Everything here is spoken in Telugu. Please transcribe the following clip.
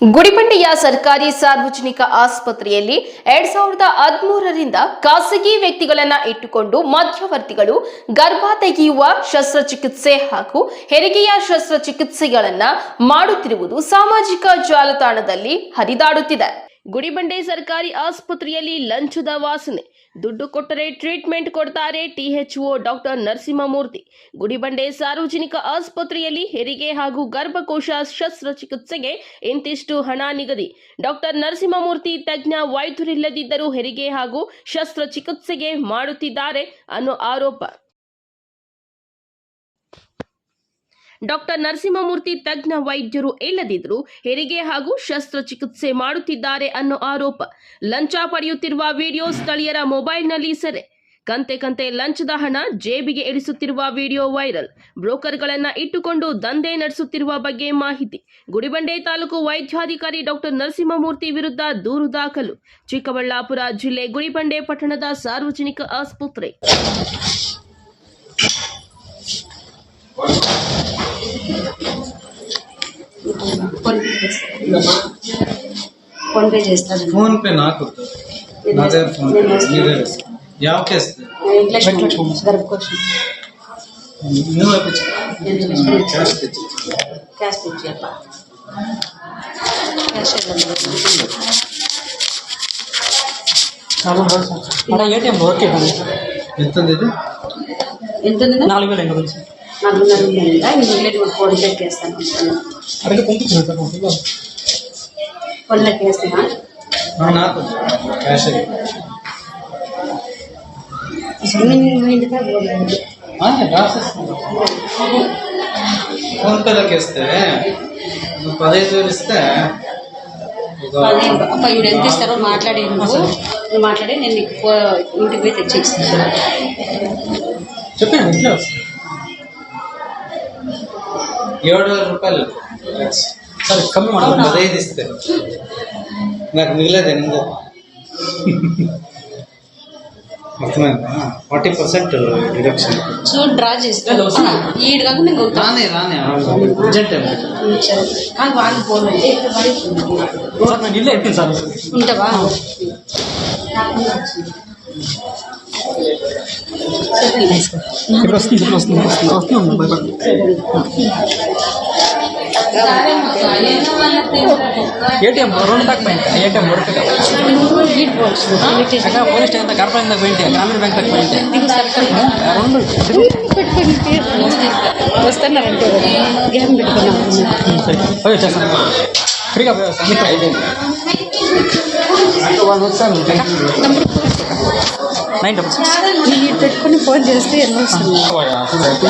ಗುಡಿಬಂಡೆಯ ಸರ್ಕಾರಿ ಸಾರ್ವಜನಿಕ ಆಸ್ಪತ್ರೆಯಲ್ಲಿ ಎರಡ್ ಸಾವಿರದ ಹದಿಮೂರರಿಂದ ಖಾಸಗಿ ವ್ಯಕ್ತಿಗಳನ್ನ ಇಟ್ಟುಕೊಂಡು ಮಧ್ಯವರ್ತಿಗಳು ಗರ್ಭ ತೆಗೆಯುವ ಶಸ್ತ್ರಚಿಕಿತ್ಸೆ ಹಾಗೂ ಹೆರಿಗೆಯ ಶಸ್ತ್ರಚಿಕಿತ್ಸೆಗಳನ್ನ ಮಾಡುತ್ತಿರುವುದು ಸಾಮಾಜಿಕ ಜಾಲತಾಣದಲ್ಲಿ ಹರಿದಾಡುತ್ತಿದೆ. ಗುಡಿಬಂಡೆ ಸರ್ಕಾರಿ ಆಸ್ಪತ್ರೆಯಲ್ಲಿ ಲಂಚದ ವಾಸನೆ. ದುಡ್ಡು ಕೊಟ್ಟರೆ ಟ್ರೀಟ್ಮೆಂಟ್ ಕೊಡ್ತಾರೆ ಟಿಎಚ್ಒ ಡಾಕ್ಟರ್ ನರಸಿಂಹಮೂರ್ತಿ. ಗುಡಿಬಂಡೆ ಸಾರ್ವಜನಿಕ ಆಸ್ಪತ್ರೆಯಲ್ಲಿ ಹೆರಿಗೆ ಹಾಗೂ ಗರ್ಭಕೋಶ ಶಸ್ತ್ರಚಿಕಿತ್ಸೆಗೆ ಇಂತಿಷ್ಟು ಹಣ ನಿಗದಿ. ಡಾಕ್ಟರ್ ನರಸಿಂಹಮೂರ್ತಿ ತಜ್ಞ ವೈದ್ಯರಿಲ್ಲದಿದ್ದರೂ ಹೆರಿಗೆ ಹಾಗೂ ಶಸ್ತ್ರಚಿಕಿತ್ಸೆಗೆ ಮಾಡುತ್ತಿದ್ದಾರೆ ಅನ್ನೋ ಆರೋಪ. ಡಾಕ್ಟರ್ ನರಸಿಂಹಮೂರ್ತಿ ತಜ್ಞ ವೈದ್ಯರು ಇಲ್ಲದಿದ್ದರೂ ಹೆರಿಗೆ ಹಾಗೂ ಶಸ್ತ್ರಚಿಕಿತ್ಸೆ ಮಾಡುತ್ತಿದ್ದಾರೆ ಅನ್ನೋ ಆರೋಪ. ಲಂಚ ಪಡೆಯುತ್ತಿರುವ ವಿಡಿಯೋ ಸ್ಥಳೀಯರ ಮೊಬೈಲ್ನಲ್ಲಿ ಸೆರೆ. ಕಂತೆ ಕಂತೆ ಲಂಚದ ಹಣ ಜೇಬಿಗೆ ಇಳಿಸುತ್ತಿರುವ ವಿಡಿಯೋ ವೈರಲ್. ಬ್ರೋಕರ್ಗಳನ್ನ ಇಟ್ಟುಕೊಂಡು ದಂಧೆ ನಡೆಸುತ್ತಿರುವ ಬಗ್ಗೆ ಮಾಹಿತಿ. ಗುಡಿಬಂಡೆ ತಾಲೂಕು ವೈದ್ಯಾಧಿಕಾರಿ ಡಾಕ್ಟರ್ ನರಸಿಂಹಮೂರ್ತಿ ವಿರುದ್ಧ ದೂರು ದಾಖಲು. ಚಿಕ್ಕಬಳ್ಳಾಪುರ ಜಿಲ್ಲೆ ಗುಡಿಬಂಡೆ ಪಟ್ಟಣದ ಸಾರ್ವಜನಿಕ ಆಸ್ಪತ್ರೆ. ఫోన్ పే చేస్తాను. ఫోన్ నాకు నా దగ్గర ఫోన్ క్యాష్ తెచ్చి ఏటీఎం ఓకే ఎంత ఉంది ఎంత ఉంది? నాలుగు వేల ఎనభై నాలుగున్నర ఉంది. ఇంకా ఇంగ్లీష్ ఫోన్ పే చేస్తాను. అడిగి మా పిల్లలు ఫోన్ పేకి వేస్తానా ఆ, నాకు వద్దు. క్యాష్ అది. నేను ఇంటికా పోలేదు ఆ, రాసేస్తాను. ఫోన్ పేలోకి వేస్తే పదహైదు వేలు ఇస్తే అప్ప ఇప్పుడు ఎంత ఇస్తారో మాట్లాడి నువ్వు. మాట్లాడి నేను నీకు ఇంటికి పోయి తెచ్చి ఇస్తాను చెప్పండి ఏడు వేల రూపాయలు. ಸರ್ ಕಮ್ಮಿ ಮಾಡೋಣ ಹದಿನೈದು ಇಷ್ಟೇ నాకు మిగిలేదు ఇంకో అర్థమైందా? Forty percent deduction. So draw చేస్తాను ఈడు కాకుండా ఇంకొక ఏటీఎం రెండు దాకా పోయింది. ఏటీఎం వర్క్ అక్కడ పోలీస్ స్టేషన్ దాకా గడప దాకా పోయింటే గ్రామీణ బ్యాంక్ దాకా పోయింటే రెండు వస్తున్నారంటే పెట్టుకున్నాం ఫ్రీగా వస్తాను. నైన్ డబల్ సిక్స్ పెట్టుకుని ఫోన్ చేస్తే ఎన్నో వస్తుంది.